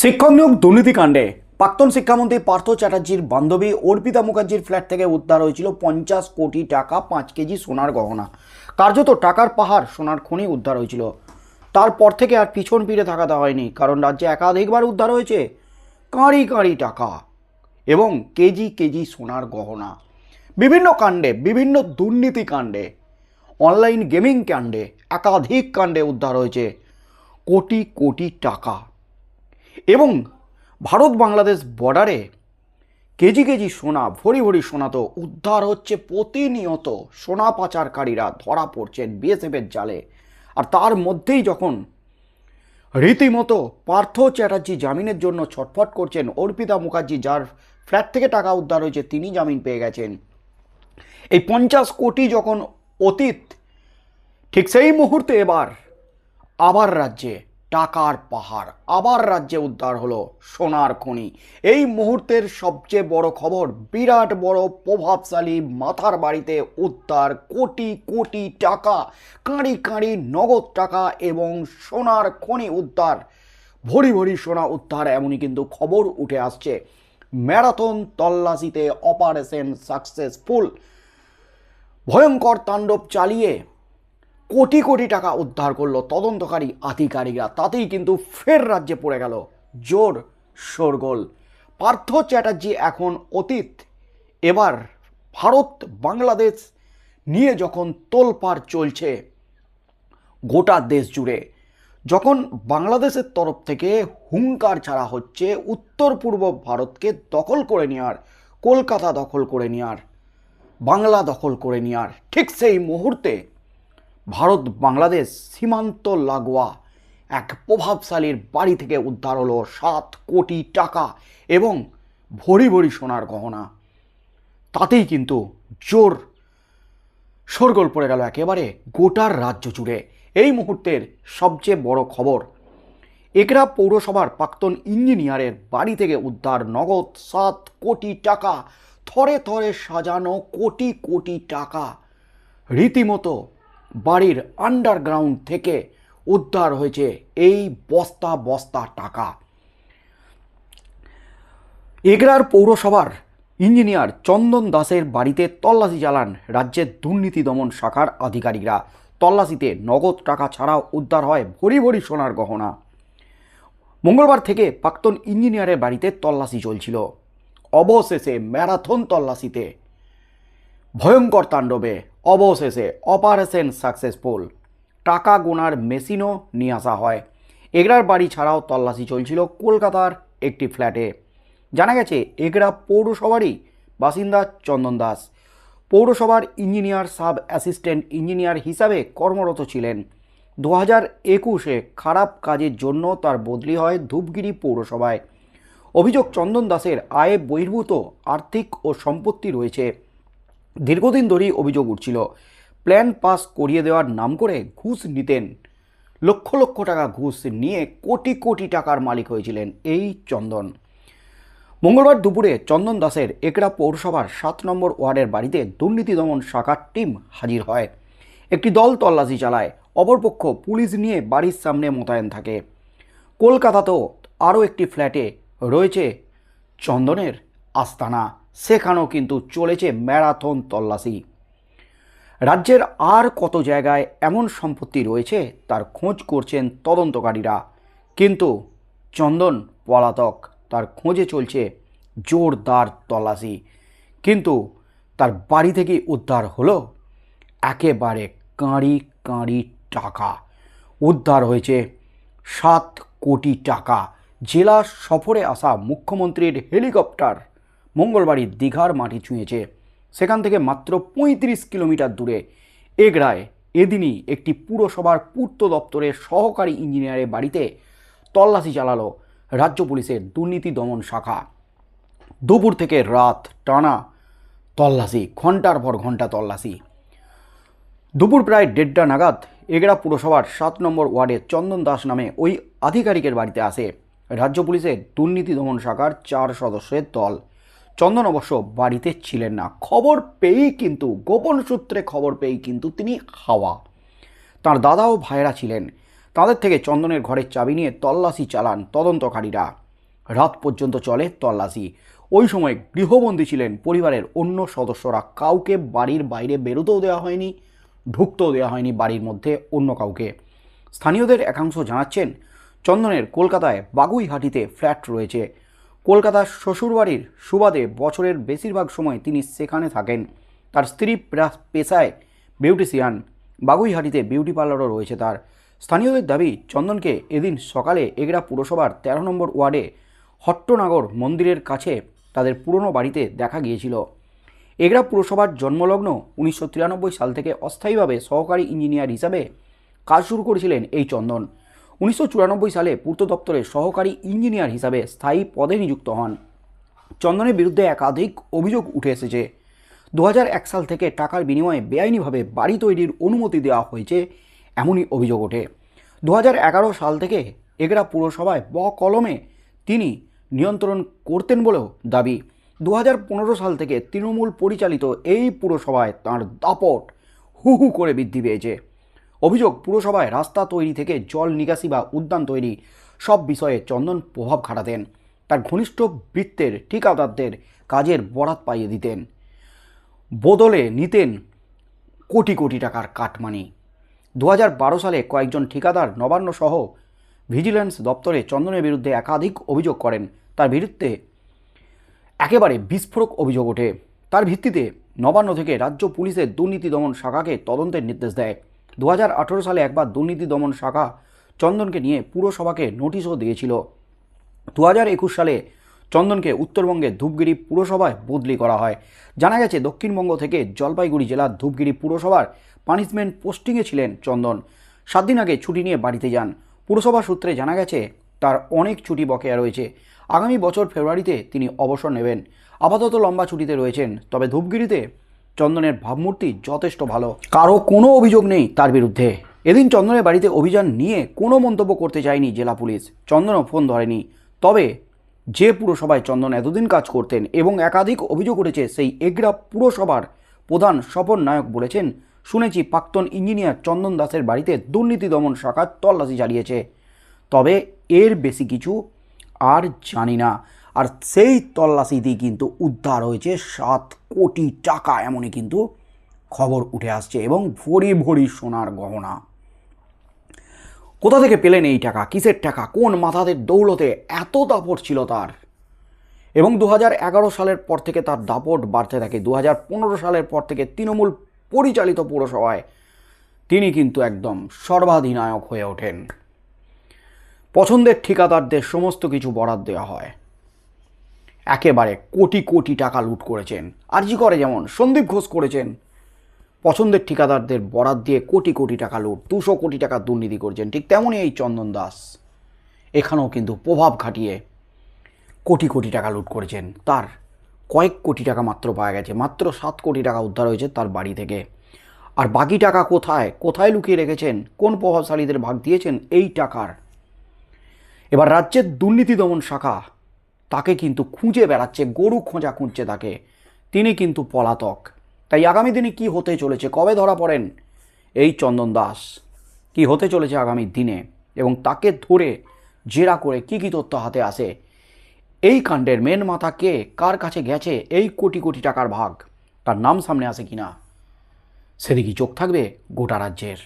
শিক্ষক নিয়োগ দুর্নীতিকাণ্ডে। প্রাক্তন শিক্ষামন্ত্রী পার্থ চ্যাটার্জির বান্ধবী অর্পিতা মুখার্জির ফ্ল্যাট থেকে উদ্ধার হয়েছিল পঞ্চাশ কোটি টাকা, পাঁচ কেজি সোনার গহনা। কার্যত টাকার পাহাড় সোনার খনি উদ্ধার হয়েছিল। তারপর থেকে আর পিছন ফিরে থাকাতে হয়নি, কারণ রাজ্যে একাধিকবার উদ্ধার হয়েছে কাঁড়ি কাঁড়ি টাকা এবং কেজি কেজি সোনার গহনা। বিভিন্ন কাণ্ডে, বিভিন্ন দুর্নীতি কাণ্ডে অনলাইন গেমিং কাণ্ডে একাধিক কাণ্ডে উদ্ধার হয়েছে। কোটি কোটি টাকা এবং ভারত বাংলাদেশ বর্ডারে কেজি কেজি সোনা, ভরি ভরি সোনা তো উদ্ধার হচ্ছে প্রতিনিয়ত। সোনা পাচারকারীরা ধরা পড়ছেন বিএসএফের জালে। আর তার মধ্যেই যখন রীতিমতো পার্থ চ্যাটার্জি জামিনের জন্য ছটফট করছেন অর্পিতা মুখার্জি, যার ফ্ল্যাট থেকে টাকা উদ্ধার হয়েছে, তিনি জামিন পেয়ে গেছেন। এই পঞ্চাশ কোটি যখন অতীত, ঠিক সেই মুহূর্তে এবার আবার রাজ্যে টাকার পাহাড়। আবার রাজ্যে উদ্ধার হলো সোনার খনি। এই মুহূর্তের সবচেয়ে বড় খবর, বিরাট বড় প্রভাবশালী মাথার বাড়িতে উদ্ধার কোটি কোটি টাকা, কাঁড়ি কাঁড়ি নগদ টাকা এবং সোনার খনি উদ্ধার। ভরি ভরি সোনা উদ্ধার এমনই কিন্তু খবর উঠে আসছে। ম্যারাথন তল্লাশিতে অপারেশন সাকসেসফুল। ভয়ঙ্কর তাণ্ডব চালিয়ে কোটি কোটি টাকা উদ্ধার করল তদন্তকারী আধিকারিকরা। তাতেই কিন্তু ফের রাজ্যে পড়ে গেল জোর শোরগোল। পার্থ চ্যাটার্জি এখন অতীত। এবার ভারত, বাংলাদেশ নিয়ে যখন তোলপাড় চলছে গোটা দেশ জুড়ে, যখন বাংলাদেশের তরফ থেকে হুঙ্কার ছাড়া হচ্ছে, উত্তর পূর্ব ভারতকে দখল করে নেওয়ার কলকাতা দখল করে নেওয়ার বাংলা দখল করে নেওয়ার ঠিক সেই মুহূর্তে ভারত বাংলাদেশ সীমান্ত লাগোয়া এক প্রভাবশালীর বাড়ি থেকে উদ্ধার হলো সাত কোটি টাকা এবং ভরি ভরি সোনার গহনা। তাতেই কিন্তু জোর শোরগোল পড়ে গেল একেবারে গোটার রাজ্য জুড়ে। এই মুহূর্তের সবচেয়ে বড় খবর একরা পৌরসভার প্রাক্তন ইঞ্জিনিয়ারের বাড়ি থেকে উদ্ধার নগদ সাত কোটি টাকা, থরে থরে সাজানো কোটি কোটি টাকা। রীতিমতো বাড়ির আন্ডারগ্রাউন্ড থেকে উদ্ধার হয়েছে এই বস্তা বস্তা টাকা। এগরার পৌরসভার ইঞ্জিনিয়ার চন্দন দাসের বাড়িতে তল্লাশি চালান রাজ্যের দুর্নীতি দমন শাখার আধিকারিকরা। তল্লাশিতে নগদ টাকা ছাড়াও উদ্ধার হয় ভরি ভরি সোনার গহনা। মঙ্গলবার থেকে প্রাক্তন ইঞ্জিনিয়ারের বাড়িতে তল্লাশি চলছিল। অবশেষে ম্যারাথন তল্লাশিতে ভয়ঙ্কর তাণ্ডবে, অবশেষে অপারেশন সাকসেসফুল। টাকা গোনার মেশিনও নিয়ে আসা হয়। এগরার বাড়ি ছাড়াও তল্লাশি চলছিল কলকাতার একটি ফ্ল্যাটে। জানা গেছে, এগরা পৌরসভারই বাসিন্দা চন্দন দাস। পৌরসভার ইঞ্জিনিয়ার সাব অ্যাসিস্ট্যান্ট ইঞ্জিনিয়ার হিসাবে কর্মরত ছিলেন। দু হাজার একুশে খারাপ কাজের জন্য তার বদলি হয় ধূপগিরি পৌরসভায়। অভিযোগ চন্দন দাসের আয়ে বহির্ভূত আর্থিক ও সম্পত্তি রয়েছে। দীর্ঘদিন ধরেই অভিযোগ উঠছিল। প্ল্যান পাস করিয়ে দেওয়ার নাম করে ঘুষ নিতেন। লক্ষ লক্ষ টাকা ঘুষ নিয়ে কোটি কোটি টাকার মালিক হয়েছিলেন এই চন্দন। মঙ্গলবার দুপুরে চন্দন দাসের একরা পৌরসভার সাত নম্বর ওয়ার্ডের বাড়িতে দুর্নীতি দমন শাখার টিম হাজির হয়। একটি দল তল্লাশি চালায়, অপরপক্ষ পুলিশ নিয়ে বাড়ির সামনে মোতায়েন থাকে। কলকাতাতেও আরও একটি ফ্ল্যাটে রয়েছে চন্দনের আস্তানা। সেখানেও কিন্তু চলেছে ম্যারাথন তল্লাশি। রাজ্যের আর কত জায়গায় এমন সম্পত্তি রয়েছে তার খোঁজ করছেন তদন্তকারীরা। কিন্তু চন্দন পলাতক, তার খোঁজে চলছে জোরদার তল্লাশি। কিন্তু তার বাড়ি থেকে উদ্ধার হলো একেবারে কাঁড়ি কাঁড়ি টাকা। উদ্ধার হয়েছে সাত কোটি টাকা। জেলা সফরে আসা মুখ্যমন্ত্রীর হেলিকপ্টার। মঙ্গলবারই দীঘার মাটি ছুঁয়েছে। সেখান থেকে মাত্র পঁয়ত্রিশ কিলোমিটার দূরে এগরায় এদিনই একটি পুরসভার পূর্ত দপ্তরের সহকারী ইঞ্জিনিয়ারের বাড়িতে তল্লাশি চালালো রাজ্য পুলিশের দুর্নীতি দমন শাখা। দুপুর থেকে রাত টানা তল্লাশি ঘণ্টার পর ঘণ্টা তল্লাশি। দুপুর প্রায় দেড়টা নাগাদ এগড়া পুরসভার সাত নম্বর ওয়ার্ডের চন্দন দাস নামে ওই আধিকারিকের বাড়িতে আসে। রাজ্য পুলিশের দুর্নীতি দমন শাখার চার সদস্যের দল। চন্দন অবশ্য বাড়িতে ছিলেন না। খবর পেয়েই কিন্তু, গোপন সূত্রে খবর পেয়েই কিন্তু তিনি হাওয়া। তার দাদা ও ভাইয়েরা ছিলেন। তাদের থেকে চন্দনের ঘরের চাবি নিয়ে তল্লাশি চালান তদন্তকারীরা। রাত পর্যন্ত চলে তল্লাশি। ওই সময় গৃহবন্দী ছিলেন পরিবারের অন্য সদস্যরা। কাউকে বাড়ির বাইরে বেরোতেও দেওয়া হয়নি, ঢুকতেও দেওয়া হয়নি বাড়ির মধ্যে অন্য কাউকে। স্থানীয়দের একাংশ জানাচ্ছেন, চন্দনের কলকাতায় বাগুইহাটিতে ফ্ল্যাট রয়েছে। কলকাতার শ্বশুরবাড়ির সুবাদে বছরের বেশিরভাগ সময় তিনি সেখানে থাকেন। তার স্ত্রী পেশায় বিউটিশিয়ান। বাগুইহাটিতে বিউটি পার্লারও রয়েছে তার। স্থানীয়দের দাবি, চন্দনকে এদিন সকালে এগরা পুরসভার তেরো নম্বর ওয়ার্ডে হট্টনাগর মন্দিরের কাছে তাদের পুরনো বাড়িতে দেখা গিয়েছিল। এগরা পুরসভার জন্মলগ্ন উনিশশো তিরানব্বই সাল থেকে অস্থায়ীভাবে সহকারী ইঞ্জিনিয়ার হিসাবে কাজ শুরু করেছিলেন এই চন্দন। উনিশশো চুরানব্বই সালে পূর্ত দপ্তরের সহকারী ইঞ্জিনিয়ার হিসাবে স্থায়ী পদে নিযুক্ত হন। চন্দনের বিরুদ্ধে একাধিক অভিযোগ উঠে এসেছে। দু সাল থেকে টাকার বিনিময়ে বেআইনিভাবে বাড়ি তৈরির অনুমতি দেওয়া হয়েছে এমনই অভিযোগ ওঠে। দু হাজার এগারো সাল থেকে এগরা পুরসভায় ব কলমে তিনি নিয়ন্ত্রণ করতেন বলেও দাবি। দু হাজার পনেরো সাল থেকে তৃণমূল পরিচালিত এই পুরসভায় তাঁর দাপট হু হু করে বৃদ্ধি পেয়েছে। অভিযোগ, পুরসভায় রাস্তা তৈরি থেকে জল নিকাশি বা উদ্যান তৈরি, সব বিষয়ে চন্দন প্রভাব খাটাতেন। তার ঘনিষ্ঠ বৃত্তের ঠিকাদারদের কাজের বরাত পাইয়ে দিতেন। বদলে নিতেন কোটি কোটি টাকার কাটমানি। দু হাজার বারো সালে কয়েকজন ঠিকাদার নবান্ন সহ ভিজিল্যান্স দপ্তরে চন্দনের বিরুদ্ধে একাধিক অভিযোগ করেন। তার বিরুদ্ধে একেবারে বিস্ফোরক অভিযোগ ওঠে। তার ভিত্তিতে নবান্ন থেকে রাজ্য পুলিশের দুর্নীতি দমন শাখাকে তদন্তের নির্দেশ দেয়। দু হাজার আঠেরো সালে একবার দুর্নীতি দমন শাখা চন্দনকে নিয়ে পুরসভাকে নোটিশও দিয়েছিল। দু হাজার একুশ সালে চন্দনকে উত্তরবঙ্গে ধূপগিরি পুরসভায় বদলি করা হয়। জানা গেছে, দক্ষিণবঙ্গ থেকে জলপাইগুড়ি জেলার ধূপগিরি পুরসভার পানিশমেন্ট পোস্টিংয়ে ছিলেন চন্দন। সাত দিন আগে ছুটি নিয়ে বাড়িতে যান। পুরসভা সূত্রে জানা গেছে, তার অনেক ছুটি বকেয়া রয়েছে। আগামী বছর ফেব্রুয়ারিতে তিনি অবসর নেবেন। আপাতত লম্বা ছুটিতে রয়েছেন, তবে ধূপগিরিতে চন্দনের ভাবমূর্তি যথেষ্ট ভালো। কারও কোনো অভিযোগ নেই তার বিরুদ্ধে। এদিন চন্দনের বাড়িতে অভিযান নিয়ে কোনো মন্তব্য করতে চায়নি জেলা পুলিশ। চন্দনও ফোন ধরেনি। তবে যে পুরসভায় চন্দন এতদিন কাজ করতেন এবং একাধিক অভিযোগ উঠেছে, সেই এগরা পুরসভার প্রধান স্বপন নায়ক বলেছেন, শুনেছি প্রাক্তন ইঞ্জিনিয়ার চন্দন দাসের বাড়িতে দুর্নীতি দমন শাখা তল্লাশি চালিয়েছে। তবে এর বেশি কিছু আর জানি না। আর সেই তল্লাশিতেই কিন্তু উদ্ধার হয়েছে সাত কোটি টাকা, এমনই কিন্তু খবর উঠে আসছে এবং ভরি ভরি সোনার গহনা। কোথা থেকে পেলেন এই টাকা? কিসের টাকা? কোন মাথাদের দৌলতে? এত দাপট ছিল তার। এবং দু হাজার এগারো সালের পর থেকে তার দাপট বাড়তে থাকে। দু হাজার পনেরো সালের পর থেকে তৃণমূল পরিচালিত পৌরসভায় তিনি কিন্তু একদম সর্বাধিনায়ক হয়ে ওঠেন। পছন্দের ঠিকাদারদের সমস্ত কিছু বরাদ দেওয়া হয়। একেবারে কোটি কোটি টাকা লুট করেছেন। আরজি করে যেমন? সন্দীপ ঘোষ করেছেন। পছন্দের ঠিকাদারদের বরাদ দিয়ে কোটি কোটি টাকা লুট, দুশো কোটি টাকা দুর্নীতি করছেন। ঠিক তেমনই এই চন্দন দাস। এখানেও কিন্তু প্রভাব খাটিয়ে কোটি কোটি টাকা লুট করেছেন। তার কয়েক কোটি টাকা মাত্র পাওয়া গেছে, মাত্র সাত কোটি টাকা উদ্ধার হয়েছে তার বাড়ি থেকে। আর বাকি টাকা কোথায়? কোথায় লুকিয়ে রেখেছেন? কোন প্রভাবশালীদের ভাগ দিয়েছেন? এই টাকার। এবার রাজ্যের দুর্নীতি দমন শাখা তাকে কিন্তু খুঁজে বেড়াচ্ছে, গরু খোঁজা খুঁজছে তাকে। তিনি কিন্তু পলাতক। তাই আগামী দিনে কি হতে চলেছে, কবে ধরা পড়েন? এই চন্দন দাস। কি হতে চলেছে আগামী দিনে এবং তাকে ধরে জেরা করে কি কি তথ্য হাতে আসে? এই কাণ্ডের মেন মাথা কে, কার কাছে গেছে, এই কোটি কোটি টাকার ভাগ, তার নাম সামনে আসে কিনা? সেদিকে চোখ থাকবে গোটা রাজ্যের।